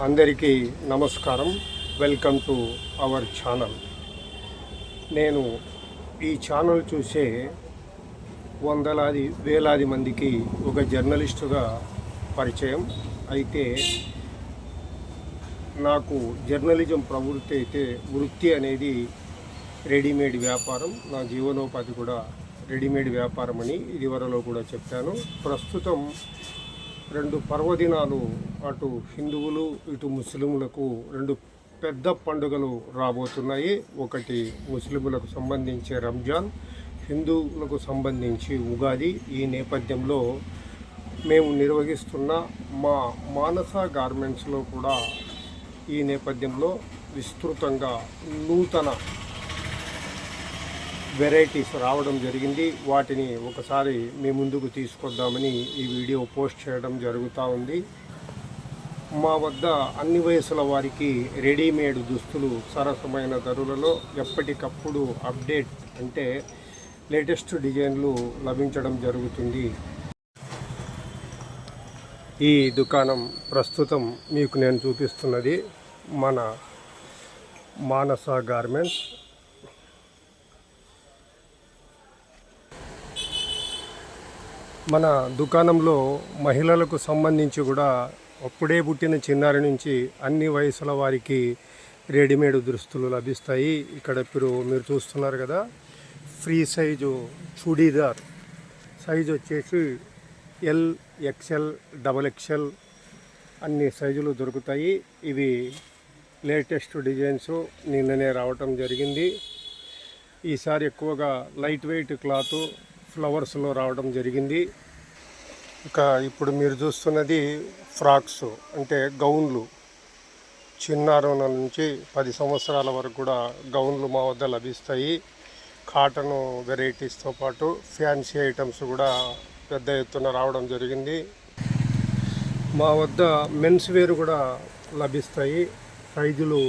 అందరికీ నమస్కారం. Welcome to our channel. నేను ఈ ఛానల్ చూసే వందలాది వేలాది మందికి ఒక జర్నలిస్టుగా పరిచయం. అయితే నాకు జర్నలిజం ప్రవృత్తి అయితే వృత్తి అనేది రెడీమేడ్ వ్యాపారం. నా జీవనోపాధి కూడా రెడీమేడ్ వ్యాపారం అని ఇదివరలో కూడా చెప్పాను. ప్రస్తుతం రెండు పర్వదినాలు అటు హిందువులు ఇటు ముస్లింలకు రెండు పెద్ద పండుగలు రాబోతున్నాయి. ఒకటి ముస్లింలకు సంబంధించి రంజాన్ హిందువులకు సంబంధించి ఉగాది. ఈ నేపథ్యంలో మేము నిర్వహిస్తున్న మా మానస గార్మెంట్స్లో కూడా ఈ నేపథ్యంలో విస్తృతంగా నూతన వెరైటీస్ రావడం జరిగింది. వాటిని ఒకసారి మీ ముందుకు తీసుకొద్దామని ఈ వీడియో పోస్ట్ చేయడం జరుగుతూ ఉంది. మా వద్ద అన్ని వయసుల వారికి రెడీమేడ్ దుస్తులు సరసమైన ధరలలో ఎప్పటికప్పుడు అప్డేట్ అంటే లేటెస్ట్ డిజైన్లు లభించడం జరుగుతుంది. ఈ దుకాణం ప్రస్తుతం మీకు నేను చూపిస్తున్నది మన మానస గార్మెంట్స్. మన దుకాణంలో మహిళలకు సంబంధించి కూడా అప్పుడే పుట్టిన చిన్నారి నుంచి అన్ని వయసుల వారికి రెడీమేడ్ దుస్తులు లభిస్తాయి. ఇక్కడ ఇప్పుడు మీరు చూస్తున్నారు కదా ఫ్రీ సైజు చుడీదార్. సైజు వచ్చేసి ఎల్ ఎక్స్ఎల్ డబల్ ఎక్స్ఎల్ అన్ని సైజులు దొరుకుతాయి. ఇవి లేటెస్ట్ డిజైన్స్ నిన్ననే రావటం జరిగింది. ఈసారి ఎక్కువగా లైట్ వెయిట్ క్లాత్ ఫ్లవర్స్లో రావడం జరిగింది. ఇక ఇప్పుడు మీరు చూస్తున్నది ఫ్రాక్స్ అంటే గౌన్లు. చిన్నారుల నుంచి పది సంవత్సరాల వరకు కూడా గౌన్లు మా వద్ద లభిస్తాయి. కాటన్ వెరైటీస్తో పాటు ఫ్యాన్సీ ఐటమ్స్ కూడా పెద్ద ఎత్తున రావడం జరిగింది. మా వద్ద మెన్స్ వేర్ కూడా లభిస్తాయి. సైజులు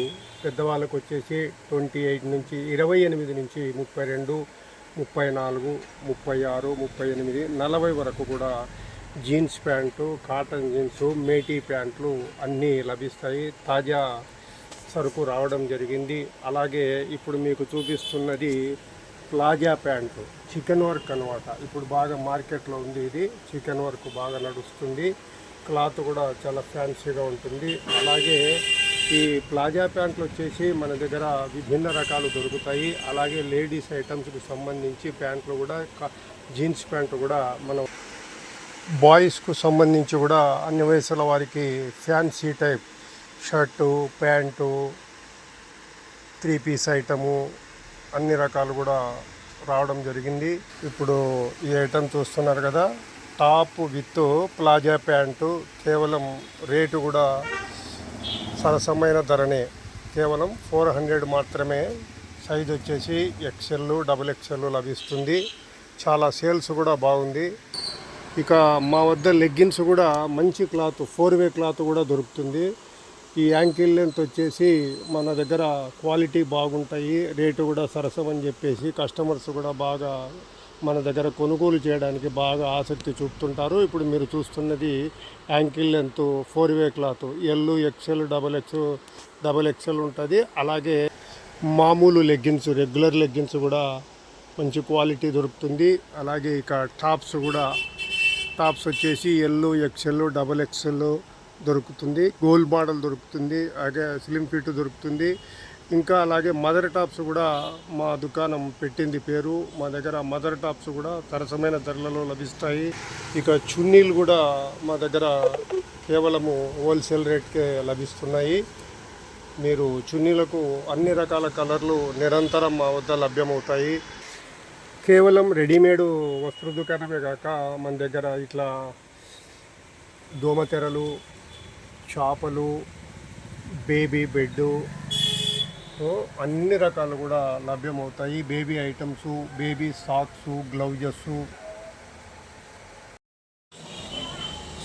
పెద్దవాళ్ళకు వచ్చేసి ట్వంటీ ఎయిట్ నుంచి ఇరవై ఎనిమిది నుంచి ముప్పై రెండు ముప్పై నాలుగు ముప్పై ఆరు ముప్పై ఎనిమిది నలభై వరకు కూడా జీన్స్ ప్యాంటు కాటన్ జీన్స్ మేటీ ప్యాంట్లు అన్నీ లభిస్తాయి. తాజా సరుకు రావడం జరిగింది. అలాగే ఇప్పుడు మీకు చూపిస్తున్నది ప్లాజా ప్యాంటు చికెన్ వర్క్ అనమాట ఇప్పుడు బాగా మార్కెట్లో ఉంది ఇది. చికెన్ వర్క్ బాగా నడుస్తుంది. క్లాత్ కూడా చాలా ఫ్యాన్సీగా ఉంటుంది. అలాగే ఈ ప్లాజా ప్యాంట్లు వచ్చేసి మన దగ్గర విభిన్న రకాలు దొరుకుతాయి. అలాగే లేడీస్ ఐటమ్స్కి సంబంధించి ప్యాంట్లు కూడా జీన్స్ ప్యాంటు కూడా మనం బాయ్స్కు సంబంధించి కూడా అన్ని వయసుల వారికి fancy type shirt pant three piece item అన్ని రకాలు కూడా రావడం జరిగింది. ఇప్పుడు ఈ ఐటమ్ చూస్తున్నారు కదా టాప్ విత్ ప్లాజా ప్యాంటు. కేవలం రేటు కూడా సరసమైన ధరనే కేవలం ఫోర్ హండ్రెడ్ మాత్రమే సైజ్ వచ్చేసి ఎక్సెల్ డబుల్ ఎక్సెల్ లభిస్తుంది. చాలా సేల్స్ కూడా బాగుంది. ఇక మా వద్ద లెగ్గిన్స్ కూడా మంచి క్లాత్ ఫోర్ వే క్లాత్ కూడా దొరుకుతుంది. ఈ యాంకిల్ లెంత్ వచ్చేసి మన దగ్గర క్వాలిటీ బాగుంటాయి రేటు కూడా సరసం అని చెప్పేసి కస్టమర్స్ కూడా బాగా మన దగ్గర కొనుగోలు చేయడానికి బాగా ఆసక్తి చూపుతుంటారు. ఇప్పుడు మీరు చూస్తున్నది ankle length four way cloth L XL double X double XL ఉంటుంది. అలాగే మామూలు లెగ్గిన్స్ రెగ్యులర్ లెగ్గిన్స్ కూడా మంచి క్వాలిటీ దొరుకుతుంది. అలాగే ఇక టాప్స్ కూడా టాప్స్ వచ్చేసి ఎల్ ఎక్సెల్ డబల్ ఎక్సెల్ దొరుకుతుంది. గోల్డ్ మోడల్ దొరుకుతుంది. అలాగే స్లిమ్ ఫిట్ దొరుకుతుంది. ఇంకా అలాగే మదర్ టాప్స్ కూడా మా దుకాణం పెట్టింది పేరు. మా దగ్గర మదర్ టాప్స్ కూడా సరసమైన ధరలలో లభిస్తాయి. ఇక చున్నీలు కూడా మా దగ్గర కేవలము హోల్సేల్ రేట్కే లభిస్తున్నాయి. మీరు చున్నీలకు అన్ని రకాల కలర్లు నిరంతరం మా వద్ద లభ్యమవుతాయి. కేవలం రెడీమేడ్ వస్త్ర దుకాణమే కాక మన దగ్గర ఇట్లా దోమతెరలు చేపలు బేబీ బెడ్డు అన్ని రకాలు కూడా లభ్యమవుతాయి. Baby items baby socks gloves.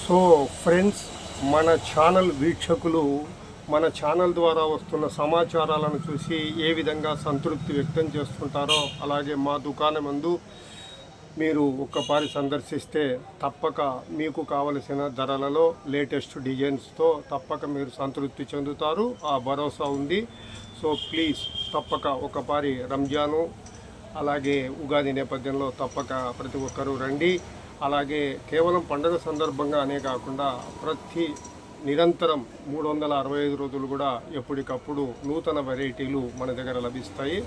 So friends మన ఛానల్ వీక్షకులు మన ఛానల్ ద్వారా వస్తున్న సమాచారాలను చూసి ఏ విధంగా సంతృప్తి వ్యక్తం చేస్తుంటారో అలాగే మా దుకాణం ముందు మీరు ఒక్కపారి సందర్శిస్తే తప్పక మీకు కావలసిన ధరలలో లేటెస్ట్ డిజైన్స్తో తప్పక మీరు సంతృప్తి చెందుతారు. ఆ భరోసా ఉంది. సో ప్లీజ్ తప్పక ఒకపారి రంజాను అలాగే ఉగాది నేపథ్యంలో తప్పక ప్రతి ఒక్కరూ రండి. అలాగే కేవలం పండుగ సందర్భంగా అనే కాకుండా ప్రతి నిరంతరం మూడు వందల అరవై ఐదు రోజులు కూడా ఎప్పటికప్పుడు నూతన వెరైటీలు మన దగ్గర లభిస్తాయి.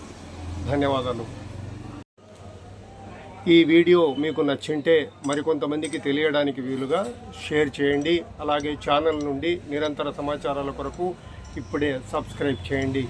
ధన్యవాదాలు. ఈ వీడియో మీకు నచ్చింటే మరికొంతమందికి తెలియడానికి వీలుగా షేర్ చేయండి. అలాగే ఛానల్ నుండి నిరంతర సమాచారాల కొరకు ఇప్పుడే సబ్స్క్రైబ్ చేయండి.